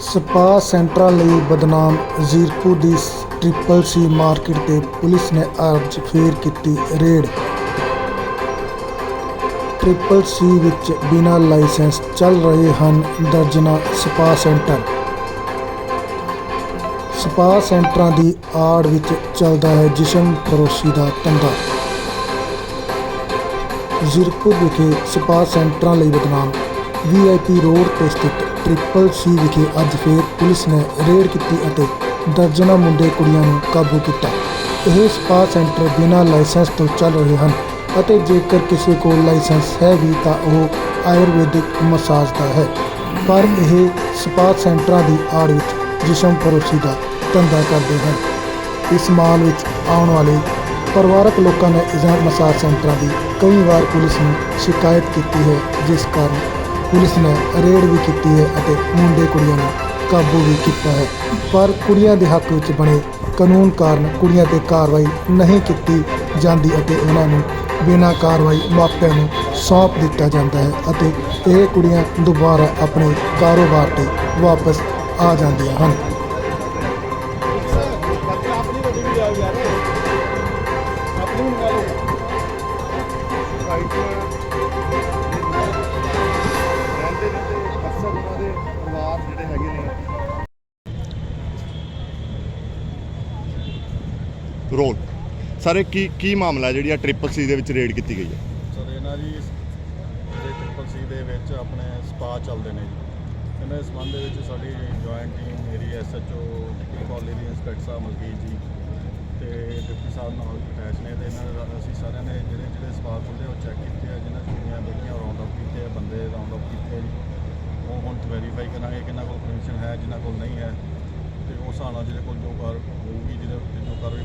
Spa ਸੈਂਟਰਾਂ ਲਈ ਬਦਨਾਮ ਜ਼ੀਰਕੂ ਦੀ ਟ੍ਰਿਪਲ ਸੀ ਮਾਰਕੀਟ ਤੇ ਪੁਲਿਸ ਨੇ ਅੱਜ ਫੇਰ ਕੀਤੀ ਰੇਡ। ਟ੍ਰਿਪਲ ਸੀ ਵਿੱਚ ਬਿਨਾਂ ਲਾਇਸੈਂਸ ਚੱਲ ਰਹੇ ਹਨ ਦਰਜਨਾਂ ਸਪਾ ਸੈਂਟਰ। ਸਪਾ ਸੈਂਟਰਾਂ ਦੀ ਆੜ ਵਿੱਚ ਚੱਲਦਾ ਹੈ ਜਿਸਮ ਫਰੋਸ਼ੀ ਦਾ ਧੰਦਾ। ਜ਼ੀਰਕਪੁਰ ਵਿਖੇ ਸਪਾ ਸੈਂਟਰਾਂ ਲਈ ਬਦਨਾਮ ਵੀਆਈਪੀ ਰੋਡ ਤੇ ਸਥਿਤ ਟ੍ਰਿਪਲ ਸੀ ਵਿਖੇ ਅੱਜ ਫੇਰ ਪੁਲਿਸ ਨੇ ਰੇਡ ਕੀਤੀ ਅਤੇ ਦਰਜਨਾਂ ਮੁੰਡੇ ਕੁੜੀਆਂ ਨੂੰ ਕਾਬੂ ਕੀਤਾ। ਇਹ ਸਪਾ ਸੈਂਟਰ ਬਿਨਾਂ ਲਾਇਸੈਂਸ ਤੋਂ ਚੱਲ ਰਹੇ ਹਨ ਅਤੇ ਜੇਕਰ ਕਿਸੇ ਕੋਲ ਲਾਇਸੈਂਸ ਹੈ ਵੀ ਤਾਂ ਉਹ ਆਯੁਰਵੈਦਿਕ ਮਸਾਜ ਦਾ ਹੈ। ਪਰ ਇਹ ਸਪਾ ਸੈਂਟਰਾਂ ਦੀ ਆੜ ਵਿੱਚ ਜਿਸਮ ਪਰੋਸੀ ਦਾ ਧੰਦਾ ਕਰਦੇ ਹਨ। ਇਸ ਮਾਲ ਵਿੱਚ ਆਉਣ ਵਾਲੇ ਪਰਿਵਾਰਕ ਲੋਕਾਂ ਨੇ ਇਹਨਾਂ ਮਸਾਜ ਸੈਂਟਰਾਂ ਦੀ ਕਈ ਵਾਰ ਪੁਲਿਸ ਨੂੰ ਸ਼ਿਕਾਇਤ ਕੀਤੀ ਹੈ, ਜਿਸ ਕਾਰਨ ਪੁਲਿਸ ਨੇ ਰੇਡ ਵੀ ਕੀਤੀ ਹੈ ਅਤੇ ਮੁੰਡੇ ਕੁੜੀਆਂ ਨੂੰ ਕਾਬੂ ਵੀ ਕੀਤਾ ਹੈ। ਪਰ ਕੁੜੀਆਂ ਦੇ ਹੱਕ ਵਿੱਚ ਬਣੇ ਕਾਨੂੰਨ ਕਾਰਨ ਕੁੜੀਆਂ ਤੇ ਕਾਰਵਾਈ ਨਹੀਂ ਕੀਤੀ ਜਾਂਦੀ ਅਤੇ ਉਹਨਾਂ ਨੂੰ ਬਿਨਾਂ ਕਾਰਵਾਈ ਮਾਪਿਆਂ ਨੂੰ ਸੌਂਪ ਦਿੱਤਾ ਜਾਂਦਾ ਹੈ ਅਤੇ ਇਹ ਕੁੜੀਆਂ ਦੁਬਾਰਾ ਆਪਣੇ ਕਾਰੋਬਾਰ ਤੇ ਵਾਪਸ ਆ ਜਾਂਦੀਆਂ ਹਨ। ਆਪਣੀ ਮੰਗਾ ਲਓ ਸਾਈਟ ਦੇ ਪਰਿਵਾਰ ਜਿਹੜੇ ਹੈਗੇ ਨੇ। ਰੋਲ। ਸਰ ਇਹ ਕੀ ਕੀ ਮਾਮਲਾ ਜਿਹੜੀ ਆ ਟ੍ਰਿਪਲ ਸੀ ਦੇ ਵਿੱਚ ਰੇਡ ਕੀਤੀ ਗਈ ਹੈ? ਸਰ ਇਹਨਾਂ ਜੀ ਜਿਹੜੇ ਟ੍ਰਿਪਲ ਸੀ ਦੇ ਵਿੱਚ ਆਪਣੇ ਸਪਾ ਚੱਲਦੇ ਨੇ ਜੀ। ਇਹਨਾਂ ਦੇ ਸੰਬੰਧ ਦੇ ਵਿੱਚ ਸਾਡੀ ਜੁਆਇੰਟ ਟੀਮ ਮੇਰੀ ਐਸਐਚਓ ਕਾਲਜ ਦੀ ਇੰਸਪੈਕਟਰ ਸਾਹਿਬ ਮਲਕੀਤ ਜੀ ਤੇ ਡਿਪਟੀ ਸਾਹਿਬ ਨਾਲ ਅਟੈਚ ਨੇ ਤੇ ਇਹਨਾਂ ਦਾ ਅਸੀਂ ਸਾਰਿਆਂ ਨੇ ਜਿਹੜੇ ਜਿਹੜੇ ਸਪਾ ਖੁੱਲ੍ਹੇ ਉਹ ਚੈੱਕ ਕੀਤੇ ਆ ਜਿਹਨਾਂ 'ਚ ਕੁੜੀਆਂ ਬੇਟੀਆਂ ਰਾਉਂਡ ਅਪ ਕੀਤੇ ਆ ਬੰਦੇ ਰਾਉਂਡ ਅਪ ਕੀਤੇ ਆ ਜੀ। ਹੁਣ ਵੈਰੀਫਾਈ ਕਰਾਂਗੇ ਕਿਹਨਾਂ ਕੋਲ ਪਰਮਿਸ਼ਨ ਹੈ ਜਿਨ੍ਹਾਂ ਕੋਲ ਨਹੀਂ ਹੈ। ਤੇ ਉਸ ਹਿਸਾਬ ਨਾਲ ਜਿਹਦੇ ਕੋਲ ਜੋ ਕਾਰ ਹੋਊਗੀ, ਜਿਹਦੇ ਉੱਤੇ ਜੋ ਕਾਰਵਾਈ